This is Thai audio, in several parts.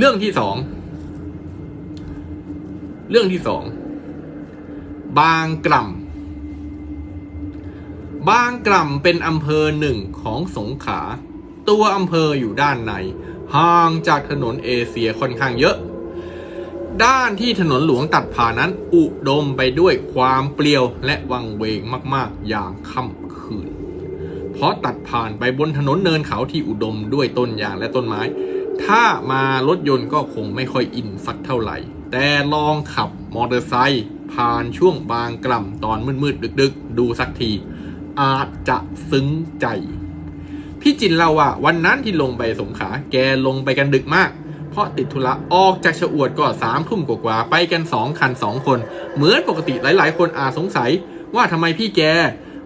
เรื่องที่สอง เรื่องที่สอง บางกล่ำบางกล่ำเป็นอำเภอหนึ่งของสงขลาตัวอำเภออยู่ด้านใน ห่างจากถนนเอเชียค่อนข้างเยอะ ด้านที่ถนนหลวงตัดผ่านนั้น อุดมไปด้วยความเปลี่ยวและวังเวงมากๆ อย่างค่ำคืน เพราะตัดผ่านไปบนถนนเนินเขาที่อุดมด้วยต้นยางและต้นไม้ ถ้ามารถยนต์ก็คงไม่ค่อยอินสักเท่าไหร่ แต่ลองขับมอเตอร์ไซค์ผ่านช่วงบางกล่ำตอนมืดๆดึกๆ ดูสักที อาจจะซึ้งใจ พี่จินเล่าว่าวันนั้นที่ลงไปสงขาแกลงไปกันดึกมาก เพราะติดธุระออกจากชะอวดก็สามทุ่มกว่าๆไปกันสองคันสองคน เหมือนปกติหลายๆ คนอาจสงสัยว่าทำไมพี่แก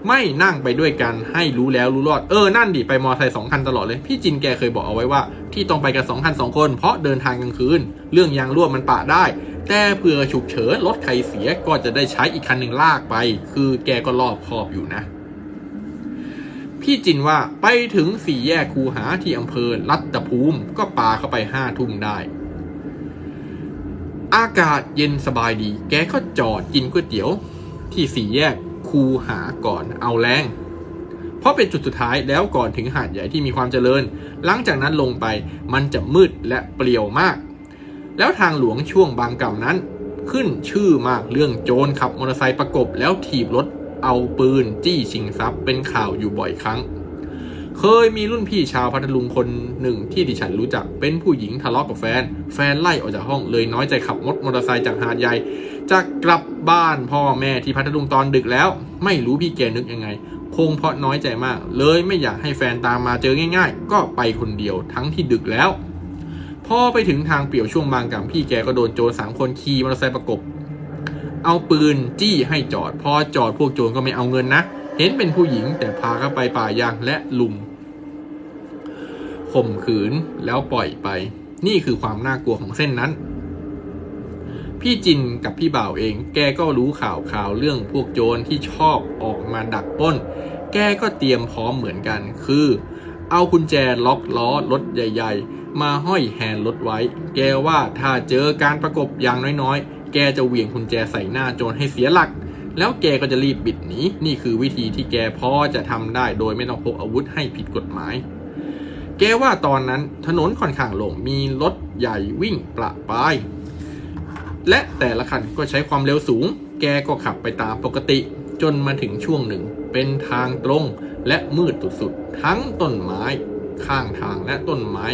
ไม่นั่งไปด้วยกันให้รู้แล้วรู้รอดเออนั่นดิไปมอไซค์สองคันตลอดเลย พี่จินแกเคยบอกเอาไว้ว่า ที่ต้องไปกันสองคันสองคน เพราะเดินทางกลางคืน เรื่องยางรั่วมันปะได้ แต่เผื่อฉุกเฉินรถใครเสียก็จะได้ใช้อีกคันหนึ่งลากไป คือแกก็รอบคอบอยู่นะ พี่จินว่าไปถึงสี่แยกคูหาที่อำเภอรัตภูมิก็ปาเข้าไปห้าทุ่มได้อากาศเย็นสบายดี แกก็จอดกินก๋วยเตี๋ยว ที่สี่แยก คูหาก่อนเอาแรง เพราะเป็นจุดสุดท้ายแล้วก่อนถึงหาดใหญ่ที่มีความเจริญ หลังจากนั้นลงไปมันจะมืดและเปลี่ยวมาก แล้วทางหลวงช่วงบางกล่ำนั้น ขึ้นชื่อมากเรื่องโจรขับมอเตอร์ไซค์ประกบแล้วถีบรถเอาปืนจี้ชิงทรัพย์เป็นข่าวอยู่บ่อยครั้ง เคยมีรุ่นพี่ชาวพัทลุงคนหนึ่งที่ดิฉันรู้จักเป็นผู้หญิงทะเลาะกับแฟน แฟนไล่ออกจากห้องเลยน้อยใจขับรถมอเตอร์ไซค์จากหาดใหญ่จะกลับบ้านพ่อแม่ที่พัทลุงตอนดึกแล้ว ไม่รู้พี่แกนึกยังไง คงเพราะน้อยใจมาก เลยไม่อยากให้แฟนตามมาเจอง่าย ๆ ก็ไปคนเดียวทั้งที่ดึกแล้วพอไปถึงทางเปี่ยวช่วงบางกล่ำพี่แกก็โดนโจรสามคนขี่มอเตอร์ไซค์ประกบ เอาปืนจี้ให้จอด พอจอดพวกโจรก็ไม่เอาเงินนะ เห็นเป็นผู้หญิงแต่พาเข้าไปป่ายางและลุมข่มขืนแล้วปล่อยไป นี่คือความน่ากลัวของเส้นนั้น พี่จินกับพี่บ่าวเอง แกก็รู้ข่าวข่าวเรื่องพวกโจรที่ชอบออกมาดักป้น แกก็เตรียมพร้อมเหมือนกัน คือ เอากุญแจล็อกล้อรถใหญ่ ๆ มาห้อยแฮนด์รถไว้ แกว่าถ้าเจอการประกบอย่างน้อยๆ แกจะเหวี่ยงกุญแจใส่หน้าโจรให้เสียหลัก แล้วแกก็จะรีบบิดหนีนี่คือวิธีที่แกพอจะทำได้โดยไม่ต้องพกอาวุธให้ผิดกฎหมาย แกว่าตอนนั้นถนนค่อนข้างโล่งมีรถใหญ่วิ่งประปราย และแต่ละคันก็ใช้ความเร็วสูง แกก็ขับไปตามปกติ จนมาถึงช่วงหนึ่ง เป็นทางตรงและมืดสุดๆทั้งต้นไม้ ข้างทางและต้นไม้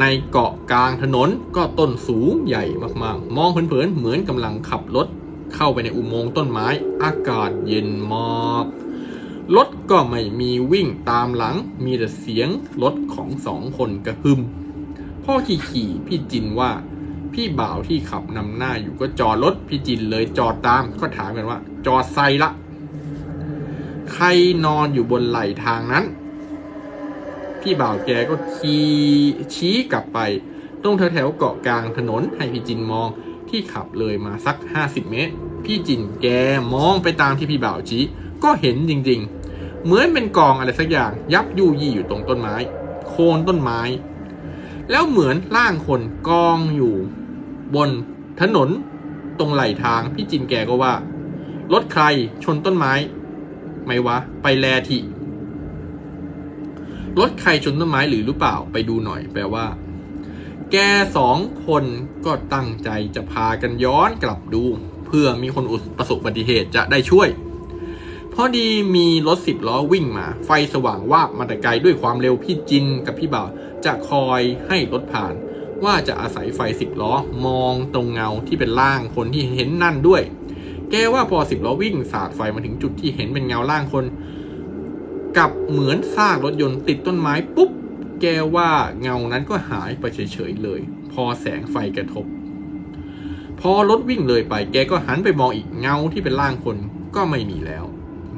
ในเกาะกลางถนนก็ต้นสูงใหญ่มากๆ มองเผินๆเหมือนกำลังขับรถ เข้าไปในอุโมงค์ต้นไม้ อากาศเย็นมากรถก็ไม่มีวิ่งตามหลัง มีแต่เสียงรถของสองคนกระหึมพ่อขี่ขี่พี่จินว่า พี่บ่าวที่ขับนำหน้าอยู่ก็จอดรถพี่จินเลยจอดตามก็ถามกันว่า จอดใส่ละ ใครนอนอยู่บนไหลทางนั้น พี่บ่าวแกก็ขี่ชี้กลับไป ตรงแถวๆเกาะกลางถนนให้พี่จินมองที่ขับเลยมาสัก50เมตร พี่จินแกมองไปตามที่พี่บ่าวชี้ก็เห็นจริงๆ เหมือนเป็นกองอะไรสักอย่างยับยู่ยี่อยู่ตรงต้นไม้ โคนต้นไม้ แล้วเหมือนร่างคนกองอยู่ บนถนนตรงไหลทางพี่จินแกก็ว่า รถใครชนต้นไม้ ไม่วะ ไปแลทีรถใครชนต้นไม้หรือหรือเปล่าไปดูหน่อยแปลว่า แกสองคนก็ตั้งใจจะพากันย้อนกลับดู เพื่อมีคนประสบอุบัติเหตุจะได้ช่วยพอดีมีรถสิบล้อวิ่งมา ไฟสว่างวาบมาแต่ไกลด้วยความเร็วพี่จินกับพี่บ่าวจะคอยให้รถผ่าน ว่าจะอาศัยไฟสิบล้อมองตรงเงาที่เป็นร่างคนที่เห็นนั่นด้วย แกว่าพอสิบล้อวิ่งสาดไฟมาถึงจุดที่เห็นเป็นเงาร่างคน กับเหมือนซากรถยนต์ติดต้นไม้ปุ๊บ แกว่าเงานั้นก็หายไปเฉยๆเลย พอแสงไฟกระทบ พอรถวิ่งเลยไปแกก็หันไปมองอีกเงาที่เป็นร่างคนก็ไม่มีแล้ว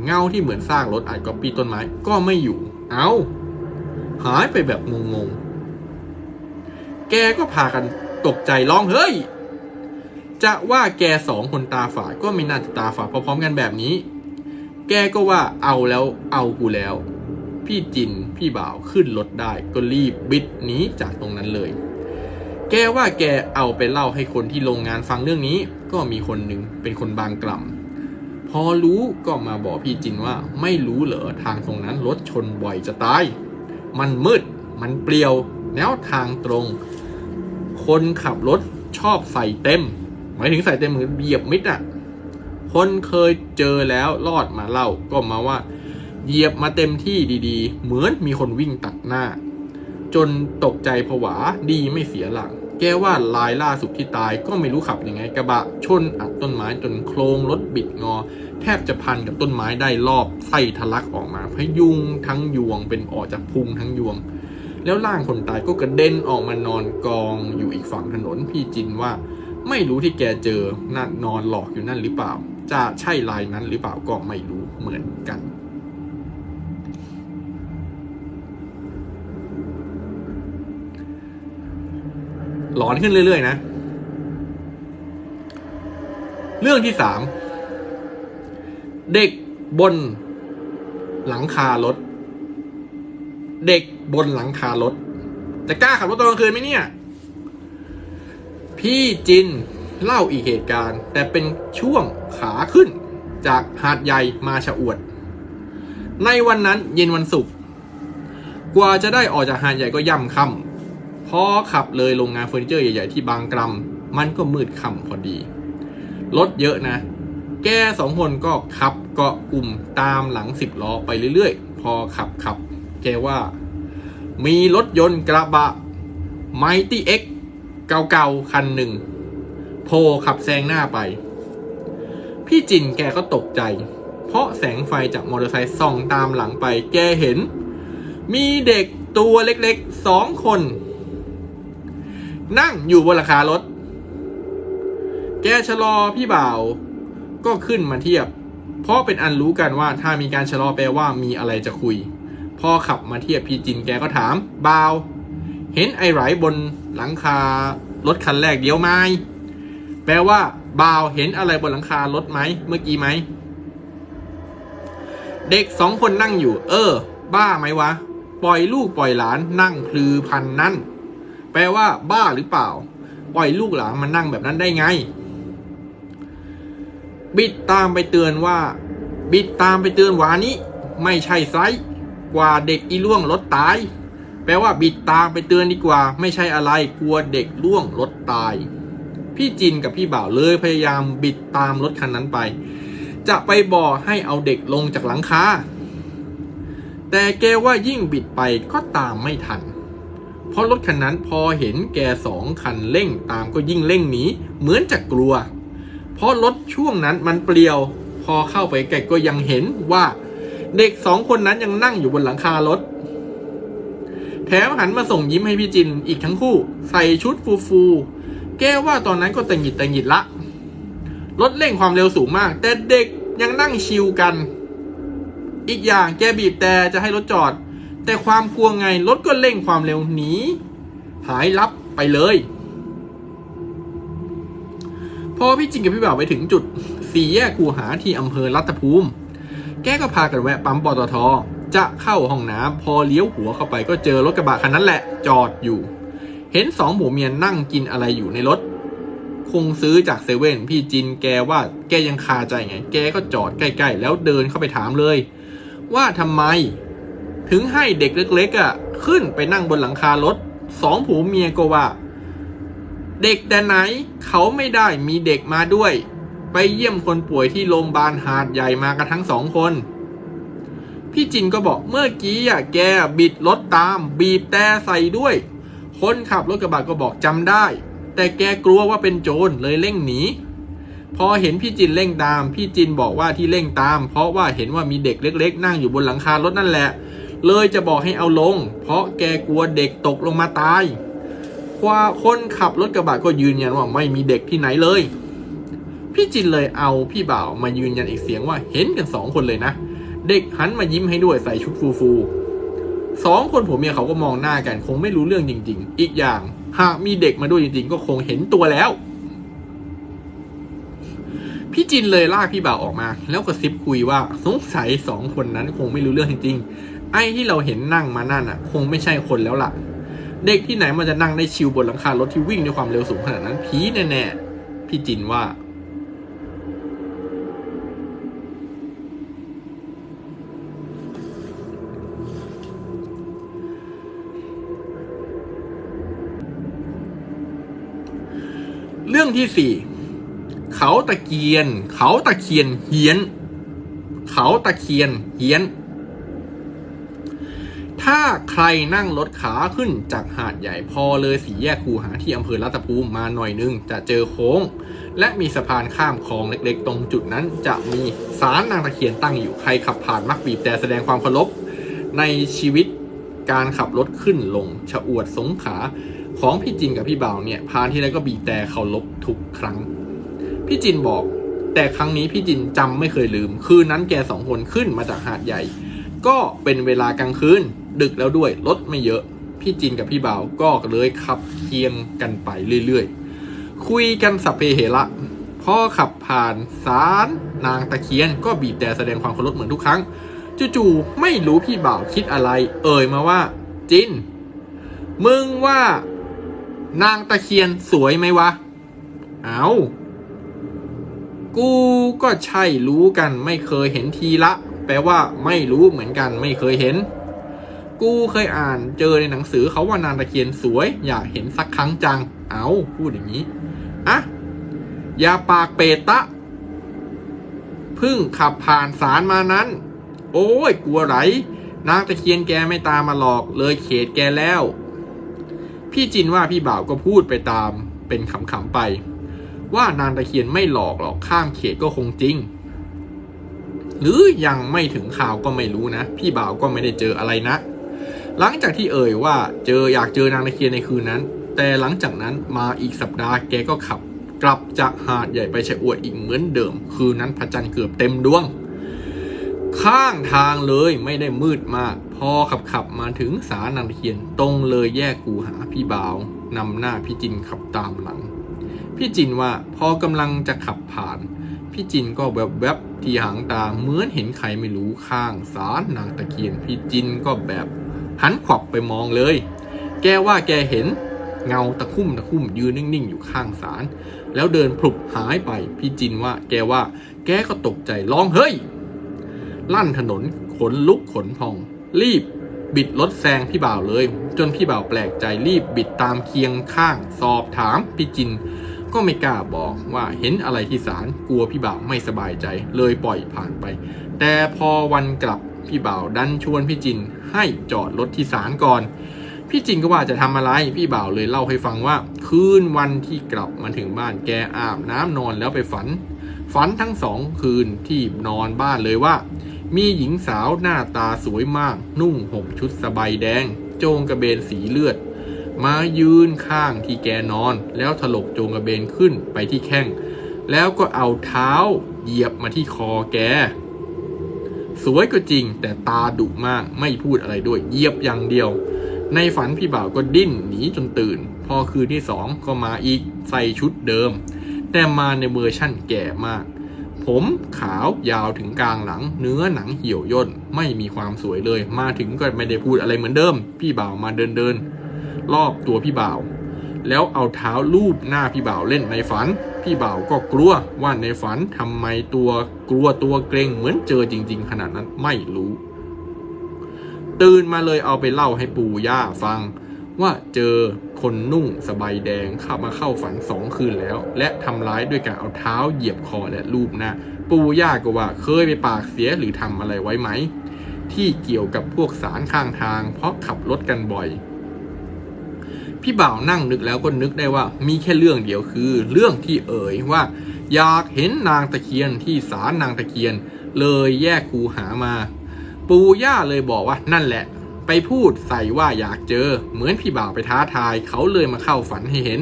เงาที่เหมือนซากรถอาจก็ปีต้นไม้ก็ไม่อยู่ เอาหายไปแบบงงๆ แกก็พากันตกใจร้องเฮ้ย จะว่าแกสองคนตาฝาดก็ไม่น่าจะตาฝาดพร้อมๆกันแบบนี้ แกก็ว่าเอาแล้วเอากูแล้ว พี่จินพี่บ่าวขึ้นรถได้ก็รีบบิดหนีจากตรงนั้นเลย แกว่าแกเอาไปเล่าให้คนที่โรงงานฟังเรื่องนี้ ก็มีคนหนึ่งเป็นคนบางกล่ำพอรู้ก็มาบอกพี่จินว่า ไม่รู้เหรอทางตรงนั้นรถชนบ่อยจะตาย มันมืด มันเปลี่ยว แล้วทางตรง คนขับรถชอบใส่เต็ม หมายถึงใส่เต็มเหมือนเหยียบมิดอะ คนเคยเจอแล้วรอดมาเล่าก็มาว่า เหยียบมาเต็มที่ดีๆ เหมือนมีคนวิ่งตัดหน้า จนตกใจผวาดีไม่เสียหลัก แกว่าลายล่าสุดที่ตายก็ไม่รู้ขับยังไงกระบะ ชนอัดต้นไม้จนโครงรถบิดงอ แทบจะพันกับต้นไม้ได้รอบไส้ทะลักออกมาพยุงทั้งยวงเป็นออกจากพุงทั้งยวง แล้วร่างคนตายก็กระเด็นออกมานอนกองอยู่อีกฝั่งถนนพี่จินว่า ไม่รู้ที่แกเจอนั่นนอนหลอกอยู่นั่นหรือเปล่า จะใช่ลายนั้นหรือเปล่าก็ไม่รู้เหมือนกัน หลอนขึ้นเรื่อยๆนะ เรื่องที่สาม เด็กบนหลังคารถ เด็กบนหลังคารถ จะกล้าขับรถตอนกลางคืนไหมเนี่ย พี่จินเล่าอีกเหตุการณ์ แต่เป็นช่วงขาขึ้นจากหาดใหญ่มาชะอวด ในวันนั้นเย็นวันศุกร์กว่าจะได้ออกจากหาดใหญ่ก็ย่ำค่ำ พอขับเลยโรงงานเฟอร์นิเจอร์ใหญ่ๆที่บางกรำมันก็มืดค่ำพอดี รถเยอะนะ แกสองคนก็ขับเกาะกลุ่มตามหลังสิบล้อไปเรื่อยๆ พอขับขับ แกว่า มีรถยนต์กระบะไมตี้เอ็กเก่าๆ คันหนึ่งโพขับแซงหน้าไป พี่จินแกก็ตกใจ เพราะแสงไฟจากมอเตอร์ไซค์ส่องตามหลังไป แกเห็น มีเด็กตัวเล็กๆสองคน นั่งอยู่บนหลังคารถ แกชะลอพี่บ่าว ก็ขึ้นมาเทียบ เพราะเป็นอันรู้กันว่าถ้ามีการชะลอแปลว่ามีอะไรจะคุย พอขับมาเทียบพี่จินแกก็ถามบ่าว เห็นไอ้ไหลบนหลังคารถคันแรกเดียวไหมแปลว่าบ่าวเห็นอะไรบนหลังคารถไหมเมื่อกี้ไหม เด็กสองคนนั่งอยู่ เออ บ้าไหมวะ ปล่อยลูกปล่อยหลานนั่งพลือพันนั่น แปลว่าบ้าหรือเปล่า ปล่อยลูกหลานมานั่งแบบนั้นได้ไง บิดตามไปเตือนว่า บิดตามไปเตือนวานี้ ไม่ใช่ไซส์กว่าเด็กอีล่วงรถตาย แปลว่าบิดตามไปเตือนดีกว่า ไม่ใช่อะไรกลัวเด็กล่วงรถตาย พี่จินกับพี่บ่าวเลยพยายามบิดตามรถคันนั้นไป จะไปบอกให้เอาเด็กลงจากหลังคาแต่แกว่ายิ่งบิดไปก็ตามไม่ทัน เพราะรถคันนั้นพอเห็นแกสองคันเร่งตามก็ยิ่งเร่งหนีเหมือนจะกลัว เพราะรถช่วงนั้นมันเปลี่ยว พอเข้าไปใกก็ยังเห็นว่า เด็กสองคนนั้นยังนั่งอยู่บนหลังคารถ แถมหันมาส่งยิ้มให้พี่จินอีกทั้งคู่ ใส่ชุดฟูฟูแกว่าตอนนั้นก็ตังหงิดตังหงิดละรถเร่งความเร็วสูงมาก แต่เด็กยังนั่งชิลกัน อีกอย่างแกบีบแต่จะให้รถจอด แต่ความกลัวไงรถก็เร่งความเร็วหนีหายลับไปเลย พอพี่จิงกับพี่บ่าวไปถึงจุดสี่แยกคูหาที่อำเภอรัตภูมิ แกก็พากันแวะปั๊มปตทจะเข้าห้องน้ำพอเลี้ยวหัวเข้าไปก็เจอรถกระบะคันนั้นแหละจอดอยู่ เห็นสองผัวเมียนั่งกินอะไรอยู่ในรถ คงซื้อจากเซเว่นพี่จินแกว่าแกยังคาใจไง แกก็จอดใกล้ ๆ แล้วเดินเข้าไปถามเลย ว่าทำไม ถึงให้เด็กเล็กๆอะขึ้นไปนั่งบนหลังคารถสองผัวเมียก็ว่า เด็กแต่ไหนเขาไม่ได้มีเด็กมาด้วย ไปเยี่ยมคนป่วยที่โรงพยาบาลหาดใหญ่มากันทั้งสองคน พี่จินก็บอกเมื่อกี้อะแกบิดรถตาม บีบแต่ใส่ด้วย คนขับรถกระบะก็บอกจำได้ แต่แกกลัวว่าเป็นโจรเลยเร่งหนีพอเห็นพี่จินเร่งตาม พี่จินบอกว่าที่เร่งตาม เพราะว่าเห็นว่ามีเด็กเล็ก ๆ นั่งอยู่บนหลังคารถนั่นแหละ เลยจะบอกให้เอาลง เพราะแกกลัวเด็กตกลงมาตายกว่าคนขับรถกระบะก็ยืนยันว่าไม่มีเด็กที่ไหนเลย พี่จินเลยเอาพี่บ่าวมายืนยันอีกเสียงว่าเห็นกันสองคนเลยนะ เด็กหันมายิ้มให้ด้วยใส่ชุดฟูฟูสองคนผัวเมียเขาก็มองหน้ากันคงไม่รู้เรื่องจริง ๆ อีกอย่างหากมีเด็กมาด้วยจริง ๆ ก็คงเห็นตัวแล้ว พี่จินเลยลากพี่บ่าวออกมา แล้วก็ซิบคุยว่าสงสัยสองคนนั้นคงไม่รู้เรื่องจริงๆ ไอ้ที่เราเห็นนั่งมานั่นอะ คงไม่ใช่คนแล้วล่ะ เด็กที่ไหนมันจะนั่งได้ชิวบนหลังคารถที่วิ่งด้วยความเร็วสูงขนาดนั้นผีแน่ๆพี่จินว่า เรื่องที่สี่เขาตะเกียน เขาตะเคียนเฮียน เขาตะเคียนเฮียน ถ้าใครนั่งรถขาขึ้นจากหาดใหญ่พอเลยสี่แยกคูหาที่อำเภอรัตภูมิมาหน่อยนึง จะเจอโค้ง และมีสะพานข้ามคลองเล็กๆ ตรงจุดนั้นจะมีศาลนางตะเคียนตั้งอยู่ใครขับผ่านมักบีบแต่แสดงความเคารพในชีวิตการขับรถขึ้นลงชะอวดสงขาของพี่จินกับพี่บ่าวเนี่ยผ่านที่ไรก็บีบแต่เคารพทุกครั้ง พี่จินบอก แต่ครั้งนี้พี่จินจำไม่เคยลืม คืนนั้นแกสองคนขึ้นมาจากหาดใหญ่ ก็เป็นเวลากลางคืน ดึกแล้วด้วย รถไม่เยอะ พี่จินกับพี่บ่าวก็เลยขับเคียงกันไปเรื่อยๆ คุยกันสัพเพเหระพอขับผ่านศาลนางตะเคียนก็บีบแต่แสดงความเคารพเหมือนทุกครั้งจู่ๆไม่รู้พี่บ่าวคิดอะไร เอ่ยมาว่า จิน มึงว่า นางตะเคียนสวยไหมวะ เอากูก็ใช่รู้กันไม่เคยเห็นทีละ แปลว่าไม่รู้เหมือนกันไม่เคยเห็น กูเคยอ่านเจอในหนังสือเขาว่านางตะเคียนสวยอยากเห็นสักครั้งจัง เอาพูดอย่างนี้อะอย่าปากเปตะพึ่งขับผ่านสารมานั้น โอ้ยกลัวไหลนางตะเคียนแกไม่ตามมาหลอกเลยเขตแกแล้ว พี่จินว่าพี่บ่าวก็พูดไปตามเป็นขำๆไป ว่านางตะเคียนไม่หลอกหรอกข้ามเขตก็คงจริง หรือยังไม่ถึงข่าวก็ไม่รู้นะ พี่บ่าวก็ไม่ได้เจออะไรนะ หลังจากที่เอ่ยว่าเจออยากเจอนางตะเคียนในคืนนั้น แต่หลังจากนั้นมาอีกสัปดาห์แกก็ขับ กลับจากหาดใหญ่ไปชะอวดอีกเหมือนเดิม คืนนั้นพระจันทร์เกือบเต็มดวง ข้างทางเลยไม่ได้มืดมาก พอขับขับมาถึงสานางตะเคียนตรงเลยแยกกูหาพี่บ่าวนำหน้าพี่จินขับตามหลัง พี่จินว่าพอกำลังจะขับผ่านพี่จินก็แวบๆที่หางตาเหมือนเห็นใครไม่รู้ข้างสารนางตะเคียน พี่จินก็แบบ หันขวับไปมองเลย แกว่าแกเห็นเงาตะคุ่มตะคุ่มยืนนิ่ง ๆ อยู่ข้างศาลแล้วเดินพลุบหายไป พี่จินว่า แกว่า แกก็ตกใจร้องเฮ้ย ลั่นถนนขนลุกขนพอง รีบ บิดรถแซงพี่บ่าวเลย จนพี่บ่าวแปลกใจรีบบิดตามเคียงข้างสอบถามพี่จิน ก็ไม่กล้าบอกว่าเห็นอะไรที่ศาลกลัวพี่บ่าวไม่สบายใจ เลยปล่อยผ่านไป แต่พอวันกลับ พี่บ่าวดันชวนพี่จินให้จอดรถที่ศาลก่อน พี่จินก็ว่าจะทำอะไร พี่บ่าวเลยเล่าให้ฟังว่า คืนวันที่กลับมาถึงบ้านแกอาบน้ำนอนแล้วไปฝัน ฝันทั้งสองคืนที่นอนบ้านเลยว่า มีหญิงสาวหน้าตาสวยมาก นุ่งห่มชุดสบายแดง โจงกระเบนสีเลือดมายืนข้างที่แกนอน แล้วถลกโจงกระเบนขึ้นไปที่แข้ง แล้วก็เอาเท้าเหยียบมาที่คอแก สวยก็จริง แต่ตาดุมากไม่พูดอะไรด้วยเยียบอย่างเดียว ในฝันพี่บ่าวก็ดิ้นหนีจนตื่น พอคืนที่สองก็มาอีกใส่ชุดเดิม แต่มาในเวอร์ชั่นแก่มาก ผมขาวยาวถึงกลางหลัง เนื้อหนังเหี่ยวย่นไม่มีความสวยเลย มาถึงก็ไม่ได้พูดอะไรเหมือนเดิม พี่บ่าวมาเดินเดินรอบตัวพี่บ่าว แล้วเอาเท้าลูบหน้าพี่บ่าวเล่นในฝัน พี่บ่าวก็กลัวว่าในฝันทำไมตัวกลัวตัวเกรงเหมือนเจอจริง ๆ ขนาดนั้นไม่รู้ ตื่นมาเลยเอาไปเล่าให้ปู่ย่าฟัง ว่าเจอคนนุ่งสบายแดงเข้ามาเข้าฝันสองคืนแล้ว และทำร้ายด้วยการเอาเท้าเหยียบคอและลูบหน้าปู่ย่าก็ว่าเคยไปปากเสียหรือทำอะไรไว้ไหม ที่เกี่ยวกับพวกสารข้างทาง เพราะขับรถกันบ่อย พี่บ่าวนั่งนึกแล้วก็นึกได้ว่ามีแค่เรื่องเดียวคือ เรื่องที่เอ่ยว่า อยากเห็นนางตะเคียนที่ศาลนางตะเคียน เลยแยกคูหามา ปู่ย่าเลยบอกว่านั่นแหละ ไปพูดใส่ว่าอยากเจอ เหมือนพี่บ่าวไปท้าทาย เขาเลยมาเข้าฝันให้เห็น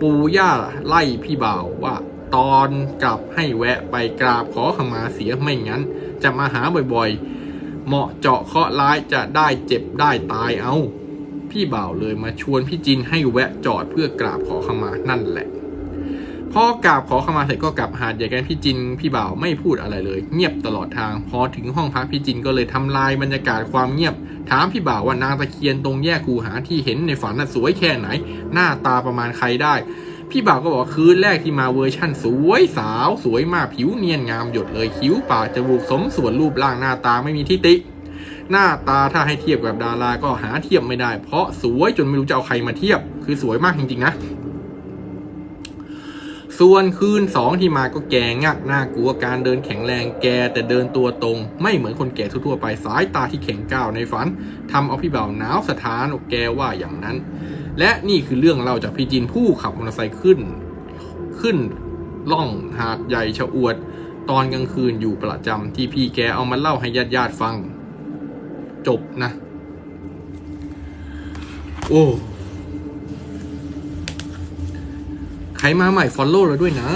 ปู่ย่าไล่พี่บ่าวว่า ตอนกลับให้แวะไปกราบขอขมาเสียไม่งั้น จะมาหาบ่อยๆ เหมาะเจาะเคาะร้ายจะได้เจ็บได้ตายเอา พี่บ่าวเลยมาชวนพี่จินให้แวะจอดเพื่อกราบขอขมานั่นแหละ พอกราบขอขมาเสร็จก็กลับหาดใหญ่กันพี่จินพี่บ่าวไม่พูดอะไรเลย เงียบตลอดทาง พอถึงห้องพักพี่จินก็เลยทำลายบรรยากาศความเงียบ ถามพี่บ่าวว่านางตะเคียนตรงแยกคูหาที่เห็นในฝันน่ะสวยแค่ไหน หน้าตาประมาณใครได้พี่บ่าวก็บอกว่าคืนแรกที่มาเวอร์ชั่นสวยสาว สวยมากผิวเนียนงามหยดเลยคิ้วปากจมูกสมส่วนรูปร่างหน้าตาไม่มีทิฏฐิ หน้าตาถ้าให้เทียบกับดาราก็หาเทียบไม่ได้ เพราะสวยจนไม่รู้จะเอาใครมาเทียบ คือสวยมากจริงๆนะ ส่วนคืนสองที่มาก็แกงักน่ากลัวการเดินแข็งแรงแกแต่เดินตัวตรง ไม่เหมือนคนแก่ทั่วๆไปสายตาที่แข็งก้าวในฝันทำเอาพี่บ่าวหนาวสถานอกแกว่าอย่างนั้น และนี่คือเรื่องเล่าจากพี่จินผู้ขับมอเตอร์ไซค์ขึ้น ขึ้นล่องหาดใหญ่ชะอวด ตอนกลางคืนอยู่ประจำที่พี่แกเอามาเล่าให้ญาติญาติๆฟัง จบนะ โอ้ใครมาใหม่ฟอลโล่เราด้วยนะ